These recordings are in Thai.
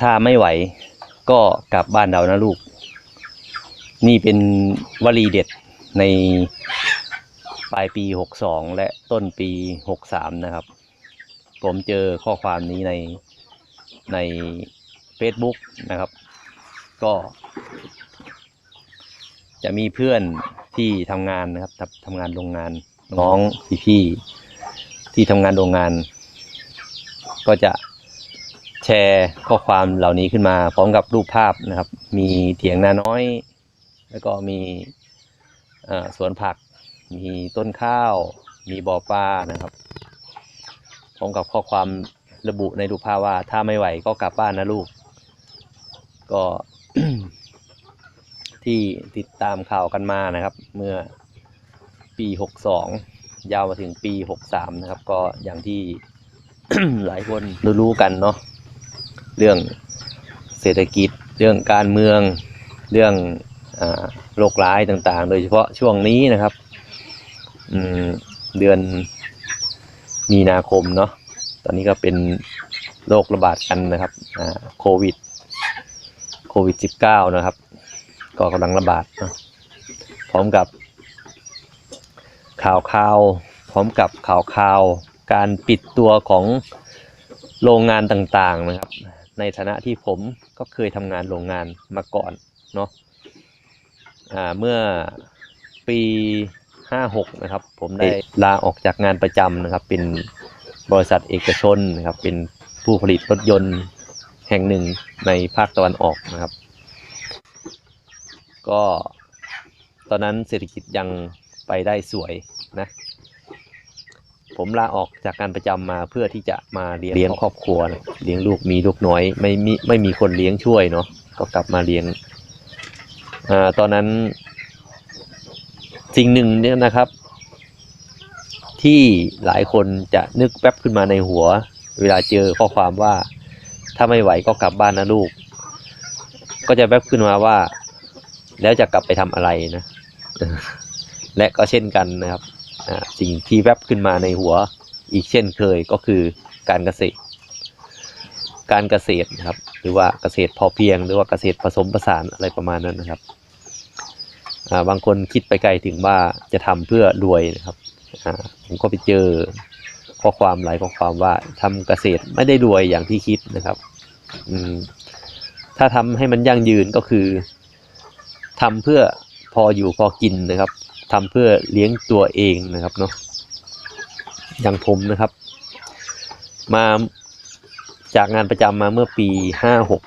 ถ้าไม่ไหวก็กลับบ้านเรานะลูก นี่เป็นวลีเด็ดในปลายปี 62 และต้นปี 63 นะครับ ผมเจอข้อความนี้ในใน Facebook นะครับ ก็ จะมีเพื่อนที่ทำงานนะครับทำงานโรงงานน้องพี่ที่ทำงานโรงงาน ก็จะ แชร์ข้อความเหล่านี้ขึ้นมาพร้อมกับรูปภาพนะครับ มีเถียงนาน้อย แล้วก็มีสวนผัก มีต้นข้าว มีบ่อปลานะครับพร้อมกับข้อความระบุในรูปภาพว่า ถ้าไม่ไหวก็กลับบ้านนะลูก ก็ที่ติดตามข่าวกันมานะครับ เมื่อปี 62 ยาวมาถึงปี 63 นะครับ ก็อย่างที่หลายคนรู้ๆกันเนาะ เรื่องเศรษฐกิจ เรื่องการเมือง เรื่องอโรคร้ายต่างๆ โดยเฉพาะช่วงนี้นะครับเดือนมีนาคมเนาะ ตอนนี้ก็เป็นโรคระบาดกันนะครับโควิด โควิด -19 นะครับ ก็กำลังระบาดนะพร้อมกับข่าวข่าวพร้อมกับข่าวข่าวการปิดตัวของโรงงานต่างๆนะครับ ในฐานะที่ผมก็เคยทำงานโรงงานมาก่อนเนาะอ่าเมื่อปี 56 นะครับ ผมได้ลาออกจากงานประจำนะครับ เป็นบริษัทเอกชนนะครับ เป็นผู้ผลิตรถยนต์แห่งหนึ่งในภาคตะวันออกนะครับ ก็ตอนนั้นเศรษฐกิจยังไปได้สวยนะ ผมลาออกจากการประจำมาเพื่อที่จะมาเลี้ยงเลี้ยงครอบครัวนะเลี้ยงลูกมีลูกน้อย ไม่มีไม่มีคนเลี้ยงช่วยเนาะก็กลับมาเลี้ยงอ่าตอนนั้น สิ่งหนึ่งเนี่ยนะครับ ที่หลายคนจะนึกแป๊บขึ้นมาในหัว เวลาเจอข้อความว่า ถ้าไม่ไหวก็กลับบ้านนะลูก ก็จะแป๊บขึ้นมาว่า แล้วจะกลับไปทำอะไรนะและก็เช่นกันนะครับ สิ่งที่แวบขึ้นมาในหัวอีกเช่นเคยก็คือการเกษตร การเกษตรนะครับ หรือว่าเกษตรพอเพียง หรือว่าเกษตรผสมผสานอะไรประมาณนั้นนะครับบางคนคิดไปไกลถึงว่าจะทำเพื่อรวยนะครับผมก็ไปเจอข้อความหลายข้อความว่าทำเกษตรไม่ได้รวยอย่างที่คิดนะครับอืมถ้าทำให้มันยั่งยืนก็คือทำเพื่อพออยู่พอกินนะครับ ทำเพื่อเลี้ยงตัวเองนะครับเนาะอย่างผมนะครับ มาจากงานประจำมาเมื่อปีห้าหก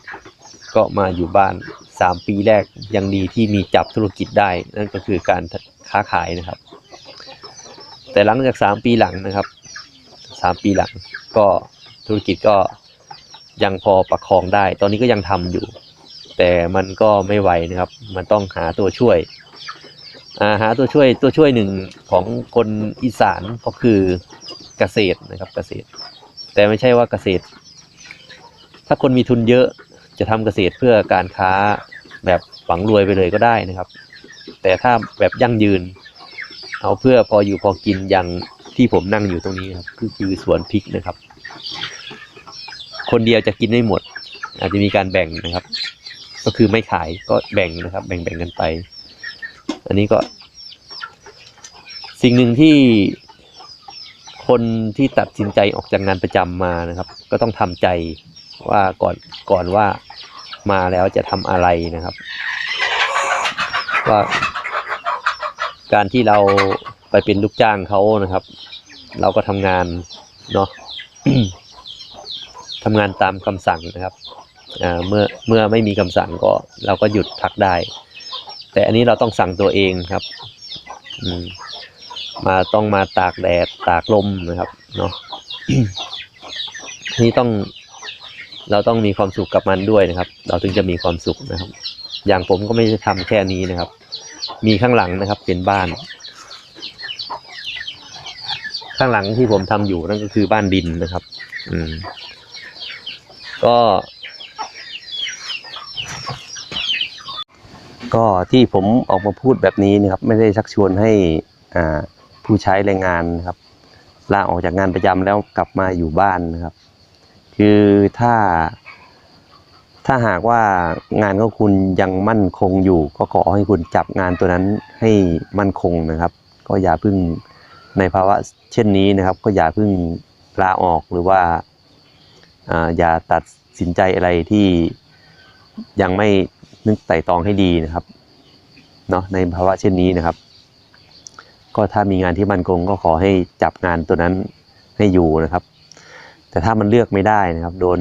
ก็มาอยู่บ้านสามปีแรกยังดีที่มีจับธุรกิจได้ นั่นก็คือการค้าขายนะครับ แต่หลังจากสามปีหลังนะครับสามปีหลังก็ธุรกิจก็ยังพอประคองได้ ตอนนี้ก็ยังทำอยู่ แต่มันก็ไม่ไหวนะครับ มันต้องหาตัวช่วย อ่าหาตัวช่วยตัวช่วยหนึ่งของคนอีสานก็คือเกษตรนะครับเกษตร แต่ไม่ใช่ว่าเกษตร ถ้าคนมีทุนเยอะจะทำเกษตรเพื่อการค้าแบบหวังรวยไปเลยก็ได้นะครับ แต่ถ้าแบบยั่งยืน เอาเพื่อพออยู่พอกินอย่างที่ผมนั่งอยู่ตรงนี้ครับคือคือสวนพริกนะครับ คนเดียวจะกินไม่หมด อาจจะมีการแบ่งนะครับ ก็คือไม่ขายก็แบ่งนะครับ แบ่งแบ่งกันไป อันนี้ก็ สิ่งหนึ่งที่คนที่ตัดสินใจออกจากงานประจำมานะครับ ก็ต้องทำใจว่าก่อนก่อนว่ามาแล้วจะทำอะไรนะครับ ว่าการที่เราไปเป็นลูกจ้างเขานะครับ เราก็ทำงานเนาะทำงานตามคำสั่งนะครับเมื่อเมื่อไม่มีคำสั่งก็เราก็หยุดพักได้ แต่อันนี้เราต้องสั่งตัวเองครับ อืม มาต้องมาตากแดดตากลมนะครับ เนาะนี่ต้อง เราต้องมีความสุขกับมันด้วยนะครับ เราถึงจะมีความสุขนะครับ อย่างผมก็ไม่ได้ทำแค่นี้นะครับ มีข้างหลังนะครับ เป็นบ้าน ข้างหลังที่ผมทำอยู่นั่นก็คือบ้านดินนะครับ อืม ก็ ก็ที่ผมออกมาพูดแบบนี้นะครับไม่ได้ชักชวนให้ผู้ใช้แรงงานนะครับลาออกจากงานประจำแล้วกลับมาอยู่บ้านนะครับ คือถ้า ถ้าหากว่างานของคุณยังมั่นคงอยู่ ก็ขอให้คุณจับงานตัวนั้นให้มั่นคงนะครับ ก็อย่าเพิ่งในภาวะเช่นนี้นะครับ ก็อย่าเพิ่งลาออกหรือว่าอ่าอย่าตัดสินใจอะไรที่ยังไม่ นึกไต่ตองให้ดีนะครับเนาะในภาวะเช่นนี้นะครับ ก็ถ้ามีงานที่มั่นคงก็ขอให้จับงานตัวนั้นให้อยู่นะครับ แต่ถ้ามันเลือกไม่ได้นะครับ โดน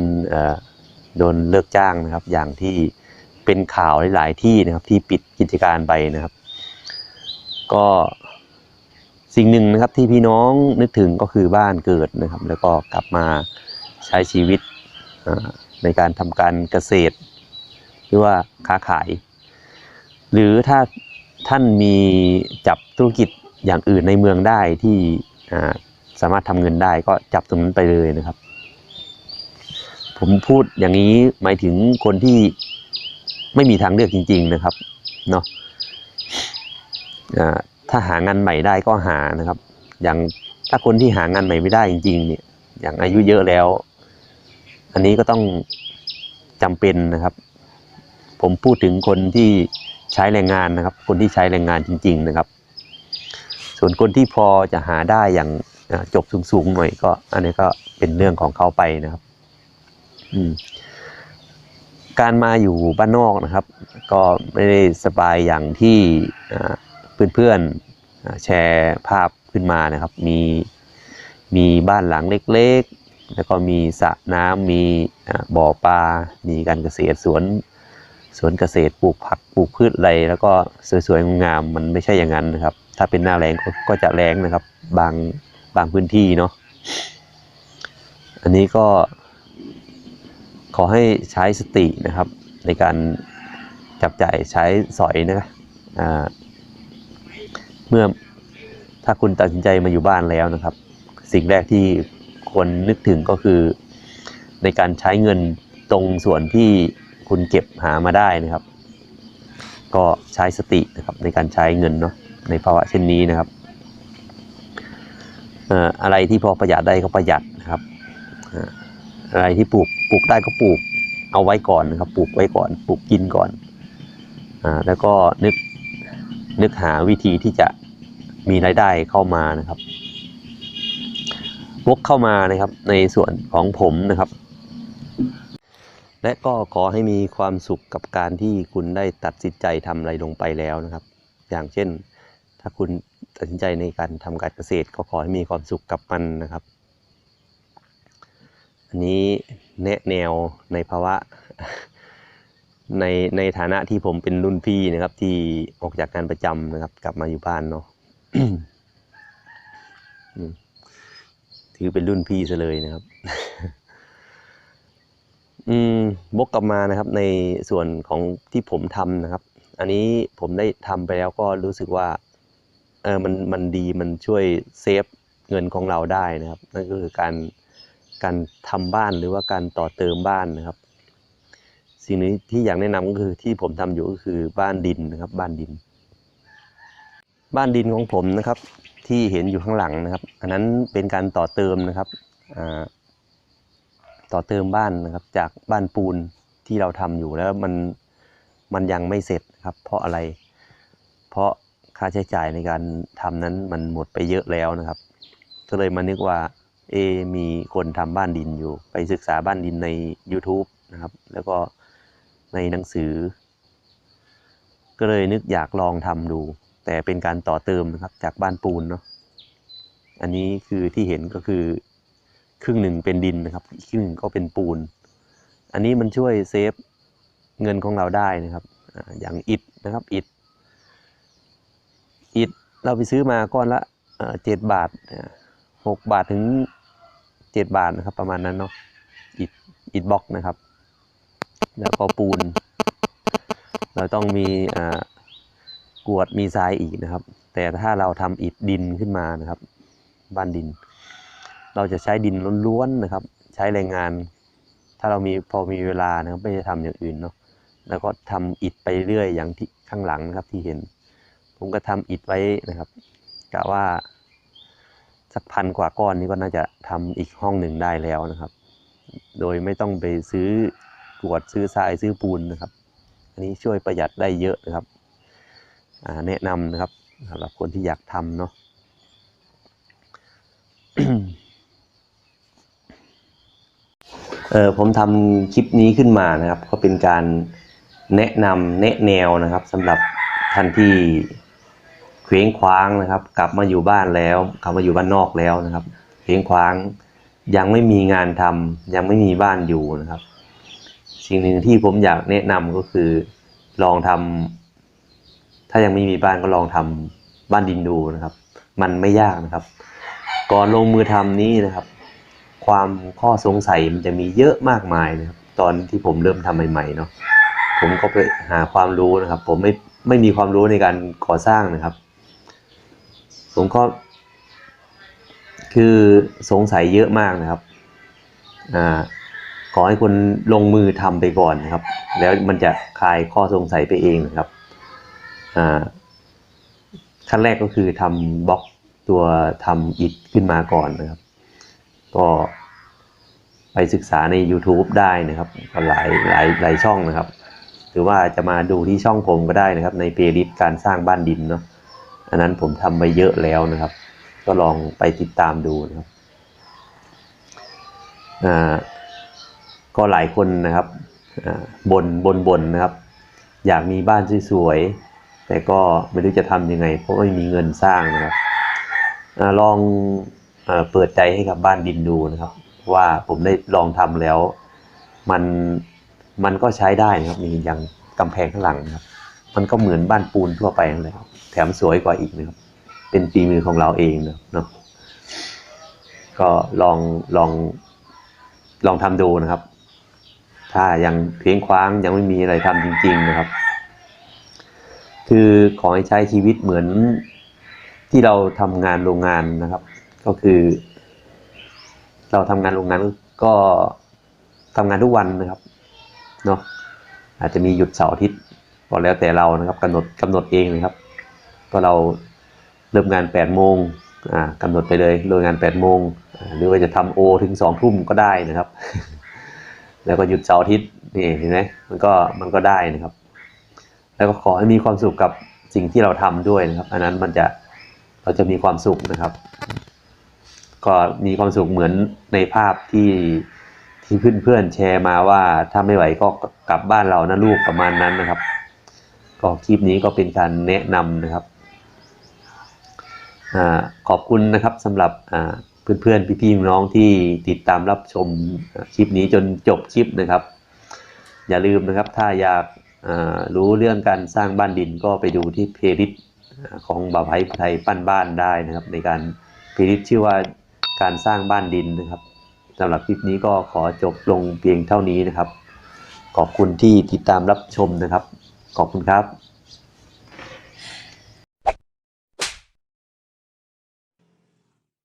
โดนเลิกจ้างนะครับ อย่างที่เป็นข่าวหลาย ๆ ที่นะครับที่ปิดกิจการไปนะครับ ก็สิ่งหนึ่งนะครับที่พี่น้องนึกถึงก็คือบ้านเกิดนะครับ แล้วก็กลับมาใช้ชีวิตในการทำการเกษตร หรือว่าค้าขาย หรือถ้าท่านมีจับธุรกิจอย่างอื่นในเมืองได้ที่สามารถทำเงินได้ก็จับตรงนั้นไปเลยนะครับ ผมพูดอย่างนี้หมายถึงคนที่ไม่มีทางเลือกจริง ๆนะครับเนาะถ้าหางานใหม่ได้ก็หานะครับ อย่างถ้าคนที่หางานใหม่ไม่ได้จริง ๆ เนี่ย อย่างอายุเยอะแล้ว อันนี้ก็ต้องจำเป็นนะครับ ผมพูดถึงคนที่ใช้แรงงานนะครับ คนที่ใช้แรงงานจริง ๆนะครับ ส่วนคนที่พอจะหาได้อย่างจบสูงๆหน่อยก็อันนี้ก็เป็นเรื่องของเขาไปนะครับ อืมการมาอยู่บ้านนอกนะครับ ก็ไม่ได้สบายอย่างที่เพื่อนๆอ่าแชร์ภาพขึ้นมานะครับ มีมีบ้านหลังเล็กๆ แล้วก็มีสระน้ำมีบ่อปลา มีการเกษตรสวน สวนเกษตรปลูกผักปลูกพืชอะไรแล้วก็สวยๆงามมันไม่ใช่อย่างนั้นนะครับ ถ้าเป็นหน้าแรงก็กจะแรงนะครับ บางบางพื้นที่เนาะอันนี้ก็ ขอให้ใช้สตินะครับ ในการจับจ่ายใช้สอยนะเมื่อถ้าคุณตัดสินใจมาอยู่บ้านแล้วนะครับ สิ่งแรกที่ควรนึกถึงก็คือ ในการใช้เงินตรงส่วนที่ คุณเก็บหามาได้นะครับ ก็ใช้สตินะครับในการใช้เงินเนาะในภาวะเช่นนี้นะครับอะไรที่พอประหยัดได้ก็ประหยัดนะครับอะไรที่ปลูกปลูกได้ก็ปลูกเอาไว้ก่อนนะครับ ปลูกไว้ก่อน ปลูกกินก่อนอแล้วก็นึกนึกหาวิธีที่จะมีรายได้เข้ามานะครับวกเข้ามานะครับในส่วนของผมนะครับ และก็ขอให้มีความสุขกับการที่คุณได้ตัดสินใจทำอะไรลงไปแล้วนะครับ อย่างเช่น ถ้าคุณตัดสินใจในการทำการเกษตร ก็ขอให้มีความสุขกับมันนะครับ อันนี้แนะแนวในภาวะในในฐานะที่ผมเป็นรุ่นพี่นะครับ ที่ออกจากงานประจำนะครับ กลับมาอยู่บ้านเนาะถือเป็นรุ่นพี่ซะเลยนะครับ อืมบกกลับมานะครับในส่วนของที่ผมทำนะครับ อันนี้ผมได้ทำไปแล้วก็รู้สึกว่าเออมันมันดีมันช่วยเซฟเงินของเราได้นะครับ นั่นก็คือการการทำบ้านหรือว่าการต่อเติมบ้านนะครับ สิ่งนี้ที่อยากแนะนำก็คือที่ผมทำอยู่ก็คือบ้านดินนะครับ บ้านดิน บ้านดินของผมนะครับ ที่เห็นอยู่ข้างหลังนะครับ อันนั้นเป็นการต่อเติมนะครับอ่า ต่อเติมบ้านนะครับ จากบ้านปูนที่เราทำอยู่แล้วมันมันยังไม่เสร็จครับ เพราะอะไร เพราะค่าใช้จ่ายในการทำนั้นมันหมดไปเยอะแล้วนะครับ ก็เลยมานึกว่าเอมีคนทำบ้านดินอยู่ ไปศึกษาบ้านดินใน YouTube นะครับ แล้วก็ในหนังสือ ก็เลยนึกอยากลองทำดู แต่เป็นการต่อเติมนะครับจากบ้านปูนเนาะอันนี้คือที่เห็นก็คือ ครึ่งหนึ่งเป็นดินนะครับอีกครึ่งหนึ่งก็เป็นปูน อันนี้มันช่วยเซฟเงินของเราได้นะครับอย่างอิฐนะครับอิฐอิฐเราไปซื้อมาก้อนละเจ็ดบาทหกบาทถึงเจ็ดบาทนะครับ ประมาณนั้นเนาะอิฐอิฐบล็อกนะครับ แล้วก็ปูน เราต้องมีกวดมีทรายอีกนะครับ แต่ถ้าเราทำอิฐดินขึ้นมานะครับ บ้านดิน เราจะใช้ดินล้วนๆนะครับ ใช้แรงงาน ถ้าเรามีพอมีเวลานะครับไม่ได้ทำอย่างอื่นเนาะแล้วก็ทำอิฐไปเรื่อยอย่างที่ข้างหลังนะครับที่เห็น ผมก็ทำอิฐไว้นะครับกะว่าสักพันกว่าก้อนนี้ก็น่าจะทำอีกห้องหนึ่งได้แล้วนะครับ โดยไม่ต้องไปซื้อกรวดซื้อทรายซื้อปูนนะครับ อันนี้ช่วยประหยัดได้เยอะนะครับแนะนำนะครับสำหรับคนที่อยากทำเนาะ เออผมทำคลิปนี้ขึ้นมานะครับ ก็เป็นการแนะนำแนะแนวนะครับสำหรับท่านที่เคว้งคว้างนะครับ กลับมาอยู่บ้านแล้ว กลับมาอยู่บ้านนอกแล้วนะครับเคว้งคว้างยังไม่มีงานทำยังไม่มีบ้านอยู่นะครับ สิ่งหนึ่งที่ผมอยากแนะนำก็คือลองทำถ้ายังไม่มีบ้านก็ลองทำบ้านดินดูนะครับ มันไม่ยากนะครับ ก่อนลงมือทำนี้นะครับ ความข้อสงสัยมันจะมีเยอะมากมายนะครับตอนที่ผมเริ่มทำใหม่ๆเนาะผมก็ไปหาความรู้นะครับ ผมไม่ไม่มีความรู้ในการก่อสร้างนะครับ ผมก็ คือสงสัยเยอะมากนะครับอ่าขอให้คนลงมือทำไปก่อนนะครับ แล้วมันจะคลายข้อสงสัยไปเองนะครับอ่าขั้นแรกก็คือทำบล็อกตัวทำอิฐขึ้นมาก่อนนะครับ ก็ไปศึกษาใน YouTube ได้นะครับหลายหลายหลายช่องนะครับ หรือว่าจะมาดูที่ช่องผมก็ได้นะครับ ในเพลย์ลิสต์การสร้างบ้านดินเนาะอันนั้นผมทำไปเยอะแล้วนะครับ ก็ลองไปติดตามดูนะครับอ่าก็หลายคนนะครับอ่าบนบนบนนะครับ อยากมีบ้านสวยๆแต่ก็ไม่รู้จะทำยังไง เพราะไม่มีเงินสร้างนะครับอลอง เปิดใจให้กับบ้านดินดูนะครับ ว่าผมได้ลองทำแล้ว มันมันก็ใช้ได้นะครับมีอย่างกำแพงข้างหลังนะครับ มันก็เหมือนบ้านปูนทั่วไปนั่นแหละแถมสวยกว่าอีกนะครับ เป็นฝีมือของเราเองนะเนาะก็ลองลองลองทำดูนะครับ ถ้ายังเพียงคว้างยังไม่มีอะไรทำจริง ๆนะครับ คือขอให้ใช้ชีวิตเหมือนที่เราทำงานโรงงานนะครับ ก็คือ เราทำงานโรงงานก็ทำงานทุกวันนะครับเนาะอาจจะมีหยุดเสาร์อาทิตย์ก็แล้วแต่เรานะครับกำหนดกำหนดเองนะครับ ก็เราเริ่มงาน8ปดโมงอ่ากำหนดไปเลยเลิกงาน8ปดโมงหรือว่าจะทำโอถึงสองทุ่มก็ได้นะครับ แล้วก็หยุดเสาร์อาทิตย์นี่เห็นไหมมันก็มันก็ได้นะครับ แล้วก็ขอให้มีความสุขกับสิ่งที่เราทำด้วยนะครับ อันนั้นมันจะเราจะมีความสุขนะครับ ก็มีความสุขเหมือนในภาพที่ที่เพื่อนๆแชร์มาว่าถ้าไม่ไหวก็กลับบ้านเรานะลูกประมาณนั้นนะครับ ก็คลิปนี้ก็เป็นการแนะนำนะครับอขอบคุณนะครับสำหรับอ่าเพื่อนๆพี่ๆน้องที่ติดตามรับชมคลิปนี้จนจบคลิปนะครับ อย่าลืมนะครับถ้าอยากรู้เรื่องการสร้างบ้านดินก็ไปดูที่เพลิสของบ่าวไผ่ไทยปั้นบ้านได้นะครับ ในการเพลิสชื่อว่า การสร้างบ้านดินนะครับสำหรับคลิปนี้ก็ขอจบลงเพียงเท่านี้นะครับ ขอบคุณที่ติดตามรับชมนะครับ ขอบคุณครับ